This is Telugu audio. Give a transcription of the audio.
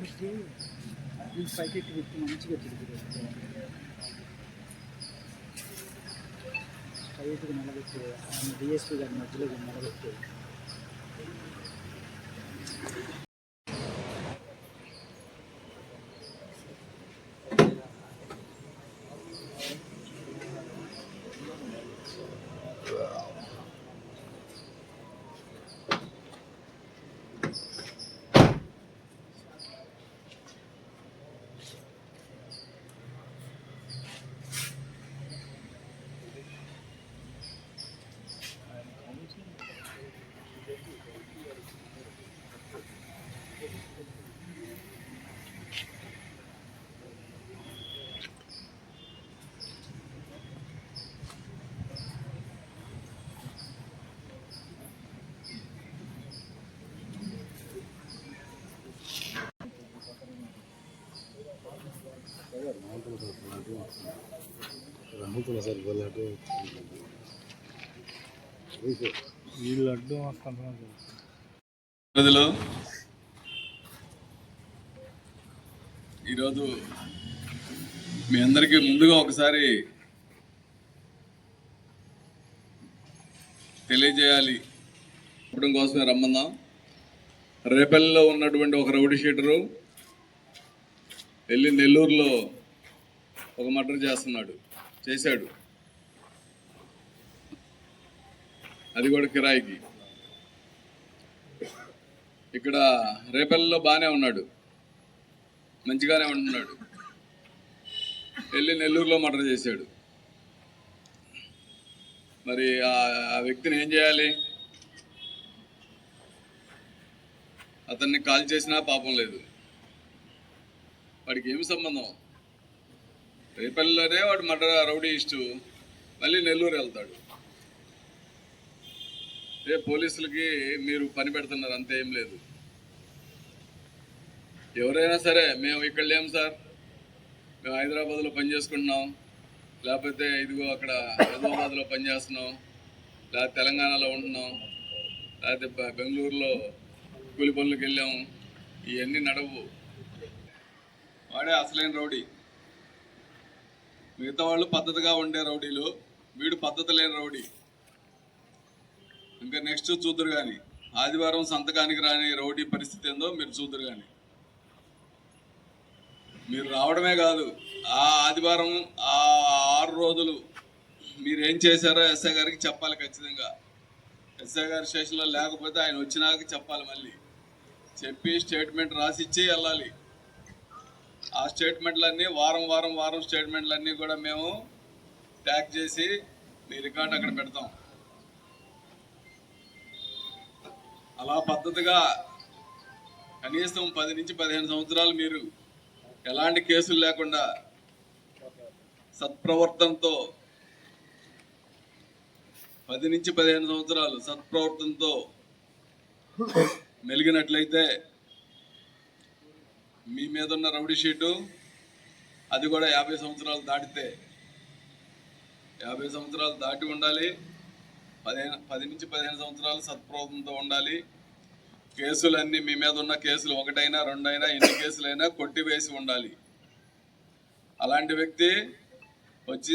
మనిషి ఈ పైకెట్టి పెట్టి మంచిగా తిరిగి స్ట్రైట్గా నిలబెట్టి ఆయన డిఎస్పీ గారి మధ్యలో నిలబెట్టి రాముతున్న సార్ లడ్డు ఈ లడ్డు వస్తాను ఈరోజు మీ అందరికీ ముందుగా ఒకసారి తెలియజేయాలి. చెప్పడం కోసమే రమ్మన్నాం రేపల్లిలో ఉన్నటువంటి ఒక రౌడీ షీటరు వెళ్ళి నెల్లూరులో ఒక మర్డర్ చేస్తున్నాడు. చేశాడు. అది కూడా కిరాయికి. ఇక్కడ రేపల్లిలో బాగానే ఉన్నాడు. మంచిగానే ఉంటున్నాడు. వెళ్ళి నెల్లూరులో మర్డర్ చేశాడు. మరి ఆ- ఆ వ్యక్తిని ఏం చేయాలి? అతన్ని కాల్ చేసినా పాపం లేదు. వాడికి ఏమి సంబంధం? రేపల్లిలోనే వాడు మర్డర్ రౌడీ ఇష్టు మళ్ళీ నెల్లూరు వెళ్తాడు. ఏ పోలీసులకి మీరు పని పెడుతున్నారు అంతే ఏం లేదు. ఎవరైనా సరే మేము ఇక్కడ లేము సార్. మేము హైదరాబాద్లో పని చేసుకుంటున్నాం. లేకపోతే ఇదిగో అక్కడ హైదరాబాద్లో పని చేస్తున్నాం. లేకపోతే తెలంగాణలో ఉంటున్నాం. లేకపోతే బెంగళూరులో కూలి పనులకు వెళ్ళాము ఇవన్నీ నడవు. వాడే అసలైన రౌడీ. మిగతా వాళ్ళు పద్ధతిగా ఉండే రౌడీలు వీడు పద్ధతి లేని రౌడీ. ఇంకా నెక్స్ట్ చూద్దరు కానీ ఆదివారం సంతకానికి రాని రౌడీ పరిస్థితి ఏందో మీరు చూద్దరు కానీ మీరు రావడమే కాదు ఆ ఆదివారం ఆ ఆరు రోజులు మీరు ఏం చేశారో ఎస్ఐ గారికి చెప్పాలి ఖచ్చితంగా. ఎస్ఐ గారి స్టేషన్లో లేకపోతే ఆయన వచ్చినాక చెప్పాలి మళ్ళీ. చెప్పి స్టేట్మెంట్ రాసిచ్చే వెళ్ళాలి. ఆ స్టేట్మెంట్లన్నీ వారం వారం వారం స్టేట్మెంట్లన్నీ కూడా మేము ట్యాగ్ చేసి మీ రికార్డ్ అక్కడ పెడతాం. అలా పద్ధతిగా కనీసం పది నుంచి పదిహేను సంవత్సరాలు మీరు ఎలాంటి కేసులు లేకుండా సత్ప్రవర్తనతో పది నుంచి పదిహేను సంవత్సరాలు సత్ప్రవర్తనతో మెలిగినట్లయితే మీ మీద ఉన్న రౌడీ షీటు అది కూడా యాభై సంవత్సరాలు దాటితే. యాభై సంవత్సరాలు దాటి ఉండాలి. పదిహేను పది నుంచి పదిహేను సంవత్సరాలు సత్ప్రవర్తనతో ఉండాలి. కేసులన్నీ మీ మీద ఉన్న కేసులు ఒకటైనా రెండైనా ఎన్ని కేసులైనా కొట్టివేసి ఉండాలి. అలాంటి వ్యక్తి వచ్చి